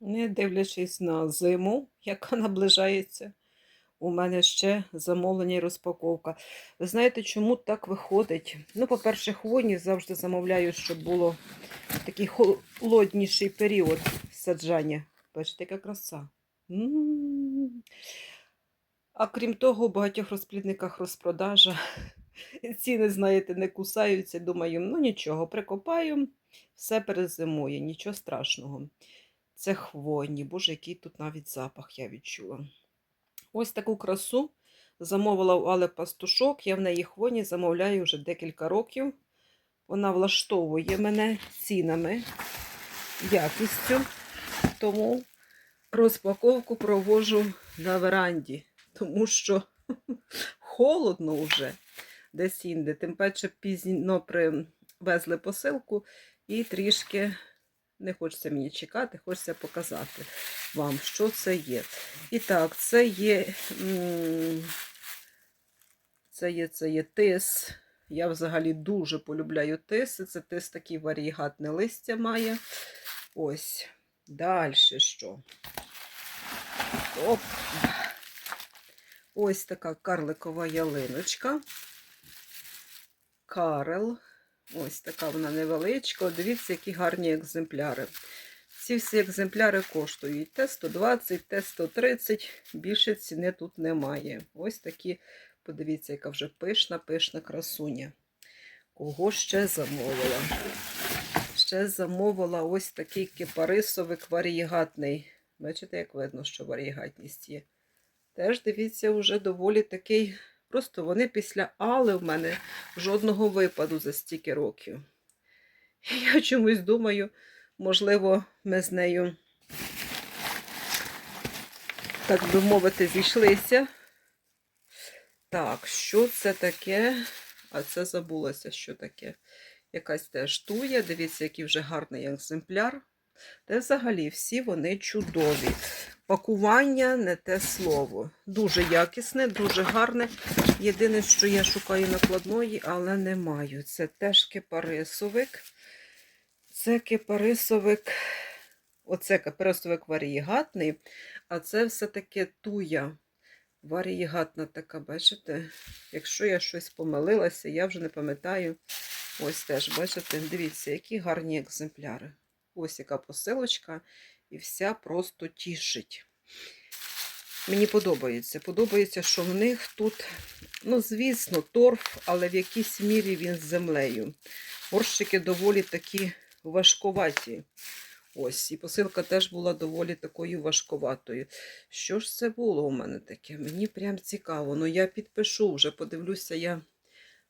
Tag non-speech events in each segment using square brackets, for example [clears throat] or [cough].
Не дивлячись на зиму, яка наближається, у мене ще замовлення і розпаковка. Ви знаєте, чому так виходить? Ну, по-перше, хвойні завжди замовляю, щоб було такий холодніший період саджання. Бачите, яка краса. М. А крім того, у багатьох розплідниках розпродажа. [laughs] Ціни, знаєте, не кусаються. Думаю, ну нічого, прикопаю, все перезимує, нічого страшного. Це хвойні. Боже, який тут навіть запах я відчула. Ось таку красу замовила у Але Пастушок. Я в неї хвойні замовляю вже декілька років. Вона влаштовує мене цінами, якістю. Тому розпаковку провожу на веранді, тому що [laughs] холодно вже десь інде. Тим паче пізно привезли посилку і трішки не хочеться мені чекати, хочеться показати вам, що це є. І так, це є, це є, це є тис. Я взагалі дуже полюбляю тиси. Це тис такий варігатне листя має. Ось. Далі що? Оп. Ось така карликова ялиночка. Карел. Ось така вона невеличка. Дивіться, які гарні екземпляри. Ці всі екземпляри коштують Т-120, Т-130, більше ціни тут немає. Ось такі, подивіться, яка вже пишна, пишна красуня. Кого ще замовила? Ще замовила ось такий кипарисовик варієгатний. Бачите, як видно, що варієгатність є. Теж дивіться, вже доволі такий. Просто вони після Але в мене жодного випаду за стільки років. Я чомусь думаю, можливо, ми з нею, так би мовити, зійшлися. Так, що це таке? А це забулося, що таке. Якась теж туя. Дивіться, який вже гарний екземпляр. Та взагалі всі вони чудові. Пакування не те слово. Дуже якісне, дуже гарне. Єдине, що я шукаю накладної, але не маю. Це теж кипарисовик. Це кипарисовик. Оце кипарисовик варієгатний, а це все-таки туя. Варієгатна така, бачите? Якщо я щось помилилася, я вже не пам'ятаю. Ось теж, бачите, дивіться, які гарні екземпляри. Ось яка посилочка, і вся просто тішить. Мені подобається. Подобається, що в них тут, ну, звісно, торф, але в якійсь мірі він з землею. Горщики доволі такі важковаті. Ось, і посилка теж була доволі такою важковатою. Що ж це було у мене таке? Мені прям цікаво. Ну, я підпишу вже, подивлюся я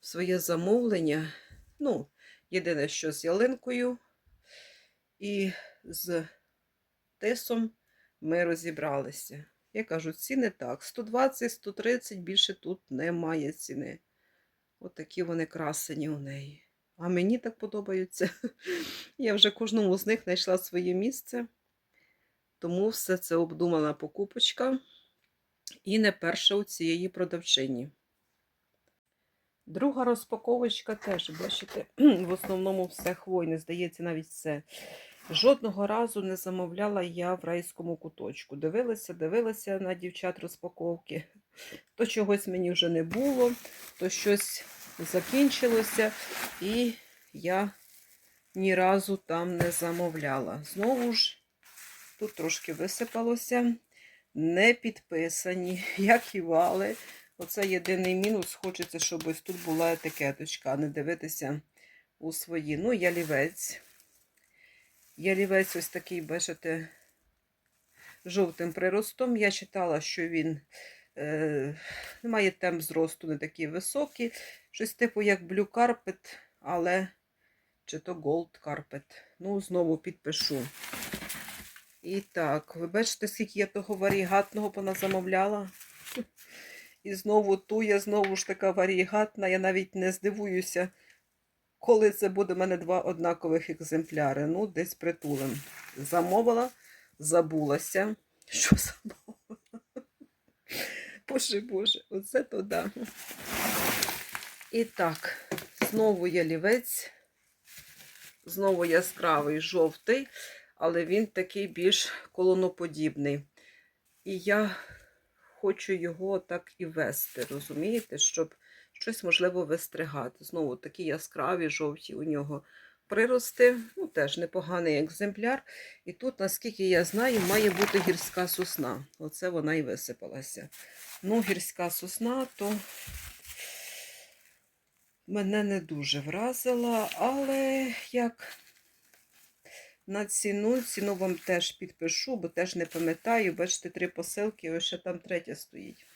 своє замовлення. Ну, єдине, що з ялинкою і з тисом ми розібралися. Я кажу, ціни так. 120-130 більше тут немає ціни. Отакі вони красені у неї. А мені так подобаються. [laughs] Я вже кожному з них знайшла своє місце. Тому все це обдумана покупочка. І не перша у цієї продавчині. Друга розпаковочка теж, бачите, [clears throat] в основному все хвойне, здається, навіть все. Жодного разу не замовляла я в райському куточку. Дивилася, дивилася на дівчат розпаковки. То чогось мені вже не було, то щось закінчилося, і я ні разу там не замовляла. Знову ж, тут трошки висипалося, не підписані, як і вали. Оце єдиний мінус. Хочеться, щоб ось тут була етикеточка, а не дивитися у свої. Ну, ялівець. Ялівець ось такий, бачите, жовтим приростом. Я читала, що він е, має темп зросту не такий високий. Щось типу як Blue Carpet, але чи то Gold Carpet. Ну, знову підпишу. І так, ви бачите, скільки я того варігатного поназамовляла? І знову туя, знову ж така варігатна. Я навіть не здивуюся, коли це буде в мене два однакових екземпляри. Ну, десь притулем. Замовила, забулася. Що замовила? Боже, Боже, оце то да. І так, знову ялівець, знову яскравий жовтий. але він такий більш колоноподібний. І я хочу його так і вести, розумієте, щоб щось можливо вистригати. Знову такі яскраві, жовті у нього прирости. Ну, теж непоганий екземпляр. І тут, наскільки я знаю, має бути гірська сосна. Оце вона і висипалася. Ну, гірська сосна, то мене не дуже вразила, але як на ціну, ціну вам теж підпишу, бо теж не пам'ятаю. Бачите, три посилки, ось ще там третя стоїть.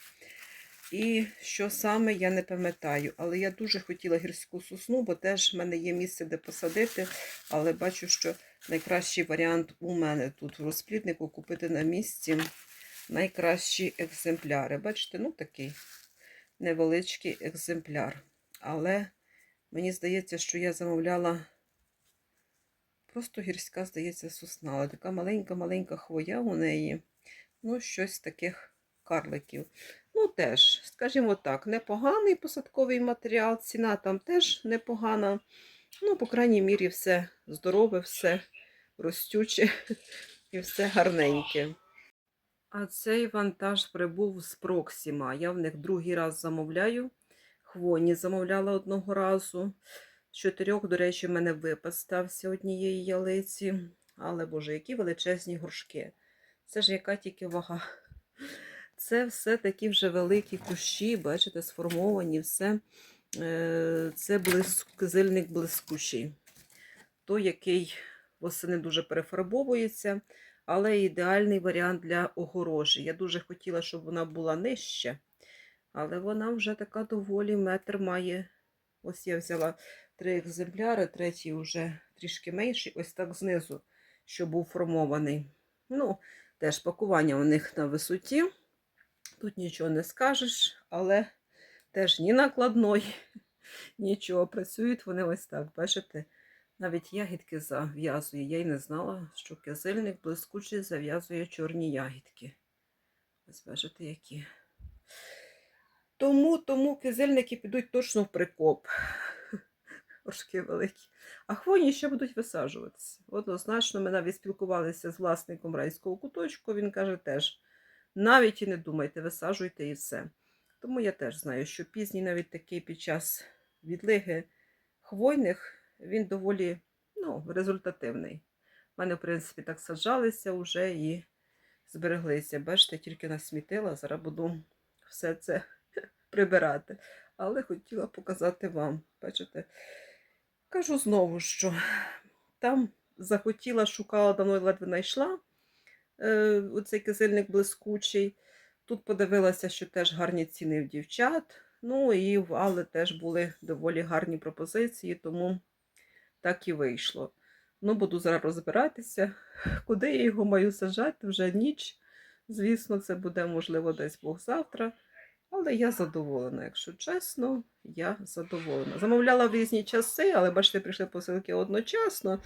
І що саме, я не пам'ятаю. Але я дуже хотіла гірську сосну, бо теж в мене є місце, де посадити. Але бачу, що найкращий варіант у мене тут в розпліднику купити на місці найкращі екземпляри. Бачите, ну такий невеличкий екземпляр. Але мені здається, що я замовляла просто гірська, здається, сосна. Але така маленька-маленька хвоя у неї. Ну, щось таких карликів. Ну, теж, скажімо так, непоганий посадковий матеріал, ціна там теж непогана. Ну, по крайній мірі, все здорове, все ростюче і все гарненьке. А цей вантаж прибув з Проксіма. Я в них другий раз замовляю. Хвойні замовляла одного разу. З чотирьох, до речі, в мене випад стався однієї ялиці. Але, боже, які величезні горшки. Це ж яка тільки вага. Це все такі вже великі кущі, бачите, сформовані, все. Е, Це блиск, кизильник блискучий. Той, який восени дуже перефарбовується, але ідеальний варіант для огорожі. Я дуже хотіла, щоб вона була нижча, але вона вже така доволі метр має. Ось я взяла три екземпляри, третій вже трішки менший, ось так знизу, що був формований. Ну, теж пакування у них на висоті. Тут нічого не скажеш, але теж ні накладної, [laughs] нічого. Працюють вони ось так. Бачите, навіть ягідки зав'язує. Я й не знала, що кизильник блискучий зав'язує чорні ягідки. Ось бачите, які. Тому, тому кизильники підуть точно в прикоп. Горшки великі. А хвойні ще будуть висаджуватися. Однозначно, ми навіть спілкувалися з власником райського куточку. Він каже теж. Навіть і не думайте, висаджуйте і все. Тому я теж знаю, що пізній навіть такий під час відлиги хвойних, він доволі ну, результативний. У мене, в принципі, так саджалися вже і збереглися. Бачите, тільки насмітила, зараз буду все це [laughs] прибирати. Але хотіла показати вам. Бачите, кажу знову, що там захотіла, шукала, давно і ледве знайшла е, оцей кизильник блискучий. Тут подивилася, що теж гарні ціни в дівчат. Ну і в Алли теж були доволі гарні пропозиції, тому так і вийшло. Ну, буду зараз розбиратися, куди я його маю саджати вже ніч. Звісно, це буде, можливо, десь Бог завтра. Але я задоволена, якщо чесно, я задоволена. Замовляла в різні часи, але бачите, прийшли посилки одночасно.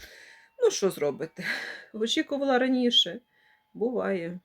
Ну, що зробити? [laughs] Очікувала раніше. Буває.